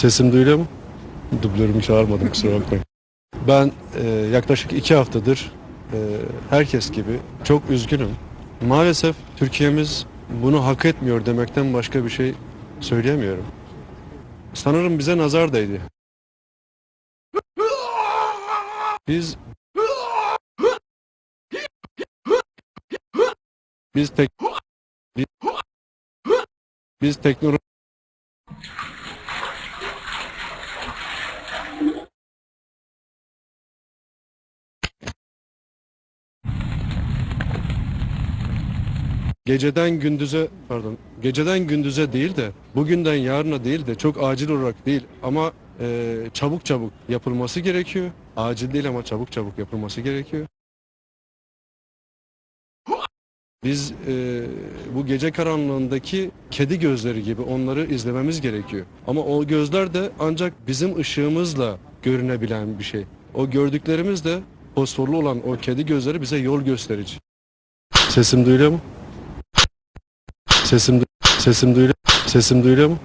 Sesim duyuluyor mu? Dublörümü çağırmadım kusura bakmayın. Ben e, yaklaşık iki haftadır e, herkes gibi çok üzgünüm. Maalesef Türkiye'miz bunu hak etmiyor demekten başka bir şey söyleyemiyorum. Sanırım bize nazar değdi. Biz biz tek biz, biz teknoloji geceden gündüze pardon geceden gündüze değil de bugünden yarına değil de çok acil olarak değil ama e, çabuk çabuk yapılması gerekiyor. Acil değil ama çabuk çabuk yapılması gerekiyor. Biz e, bu gece karanlığındaki kedi gözleri gibi onları izlememiz gerekiyor. Ama o gözler de ancak bizim ışığımızla görünebilen bir şey. O gördüklerimiz de fosforlu olan o kedi gözleri bize yol gösterici. Sesim duyuluyor mu? Sesim sesim duyuluyor. Sesim duyuluyor mu?